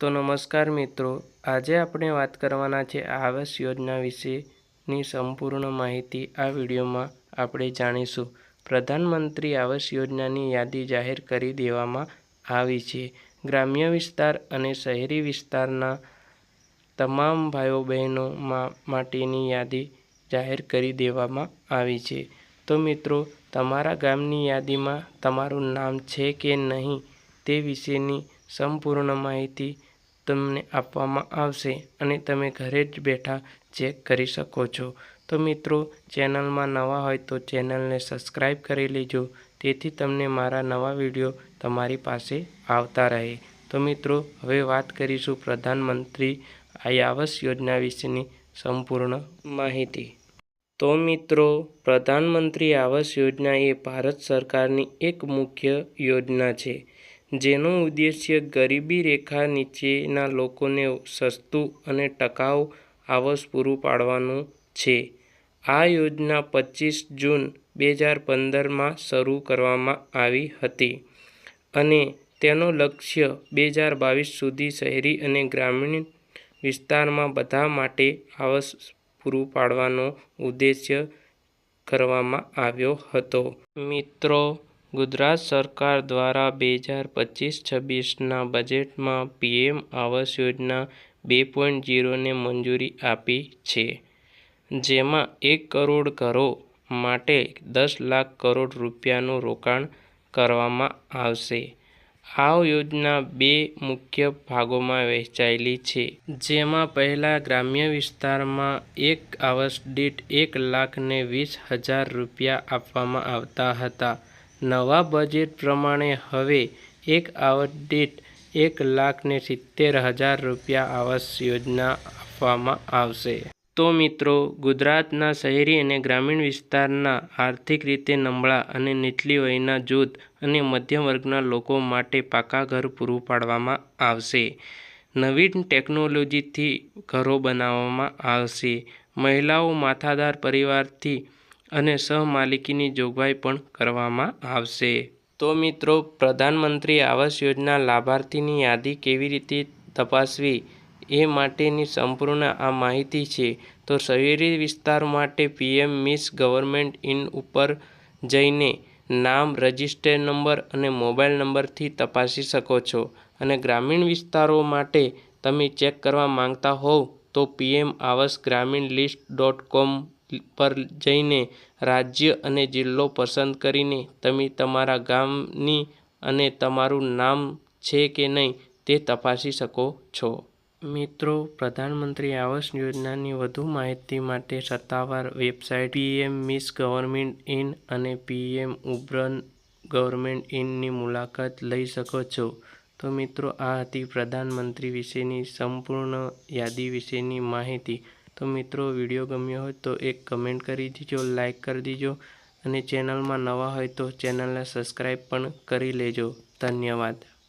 તો નમસ્કાર મિત્રો, આજે આપણે વાત કરવાના છે આવાસ યોજના વિશેની સંપૂર્ણ માહિતી. આ વિડીયોમાં આપણે જાણીશું, પ્રધાનમંત્રી આવાસ યોજનાની યાદી જાહેર કરી દેવામાં આવી છે. ગ્રામ્ય વિસ્તાર અને શહેરી વિસ્તારના તમામ ભાઈઓ બહેનો માટેની યાદી જાહેર કરી દેવામાં આવી છે. તો મિત્રો, તમારા ગામની યાદીમાં તમારું નામ છે કે નહીં તે વિશેની સંપૂર્ણ માહિતી તમને આપવામાં આવશે અને તમે ઘરે જ બેઠા ચેક કરી શકો છો. તો મિત્રો, ચેનલમાં નવા હોય તો ચેનલને સબસ્ક્રાઈબ કરી લેજો. તેથી તમને મારા નવા વીડિયો તમારી પાસે આવતા રહે. તો મિત્રો, હવે વાત કરીશું પ્રધાનમંત્રી આવાસ યોજના વિશેની સંપૂર્ણ માહિતી. તો મિત્રો, પ્રધાનમંત્રી આવાસ યોજના એ ભારત સરકારની એક મુખ્ય યોજના છે. જેનો ઉદ્દેશ્ય ગરીબી રેખા નીચેના લોકોને સસ્તું અને ટકાઉ આવાસ પૂરું પાડવાનું છે. આ યોજના પચીસ જૂન બે હજાર પંદરમાં શરૂ કરવામાં આવી હતી અને તેનો લક્ષ્ય બે હજાર બાવીસ સુધી શહેરી અને ગ્રામીણ વિસ્તારમાં બધા માટે આવાસ પૂરું પાડવાનો ઉદ્દેશ્ય કરવામાં આવ્યો હતો. મિત્રો ગુજરાત સરકાર દ્વારા બે હજાર પચીસ છવ્વીસના બજેટમાં પીએમ આવાસ યોજના બે પોઈન્ટ ઝીરોને મંજૂરી આપી છે, જેમાં એક કરોડ ઘરો માટે દસ લાખ કરોડ રૂપિયાનું રોકાણ કરવામાં આવશે. આ યોજના બે મુખ્ય ભાગોમાં વહેંચાયેલી છે, જેમાં પહેલા ગ્રામ્ય વિસ્તારમાં એક આવાસ દીઠ એક લાખને વીસ હજાર રૂપિયા આપવામાં આવતા હતા. નવા બજેટ પ્રમાણે હવે એક આવાસ દીઠ એક લાખને સિત્તેર હજાર રૂપિયા આવાસ યોજના આપવામાં આવશે. તો મિત્રો, ગુજરાતના શહેરી અને ગ્રામીણ વિસ્તારના આર્થિક રીતે નબળા અને નીચલી વયના જૂથ અને મધ્યમ વર્ગના લોકો માટે પાકા ઘર પૂરું પાડવામાં આવશે. નવીન ટેકનોલોજીથી ઘરો બનાવવામાં આવશે. મહિલાઓ માથાદાર પરિવારથી અને સહમાલિકીની જોગવાઈ પણ કરવામાં આવશે. તો મિત્રો, પ્રધાનમંત્રી આવાસ યોજના લાભાર્થીની યાદી કેવી રીતે તપાસવી એ માટેની સંપૂર્ણ આ માહિતી છે. તો શહેરી વિસ્તાર માટે પીએમ મિસ ગવર્મેન્ટ ઇન ઉપર જઈને નામ, રજિસ્ટર નંબર અને મોબાઈલ નંબરથી તપાસી શકો છો. અને ગ્રામીણ વિસ્તારો માટે તમે ચેક કરવા માંગતા હોવ તો પીએમ આવાસ ગ્રામીણ લિસ્ટ ડોટ કોમ પર જઈને રાજ્ય અને જિલ્લો પસંદ કરીને તમે તમારા ગામની અને તમારું નામ છે કે નહીં તે તપાસી શકો છો. મિત્રો, પ્રધાનમંત્રી આવાસ યોજનાની વધુ માહિતી માટે સત્તાવાર website PM MIS government in અને પીએમ ઉબ્રન ગવર્મેન્ટ ઇનની મુલાકાત લઈ શકો છો. તો મિત્રો, આ હતી પ્રધાનમંત્રી વિશેની સંપૂર્ણ યાદી વિશેની માહિતી. તો મિત્રો, વીડિયો ગમ્યો હોય તો એક કમેન્ટ કરી દીજો લાઇક કરી દીજો અને ચેનલમાં નવા હોય તો ચેનલને સબસ્ક્રાઈબ પણ કરી લેજો. ધન્યવાદ.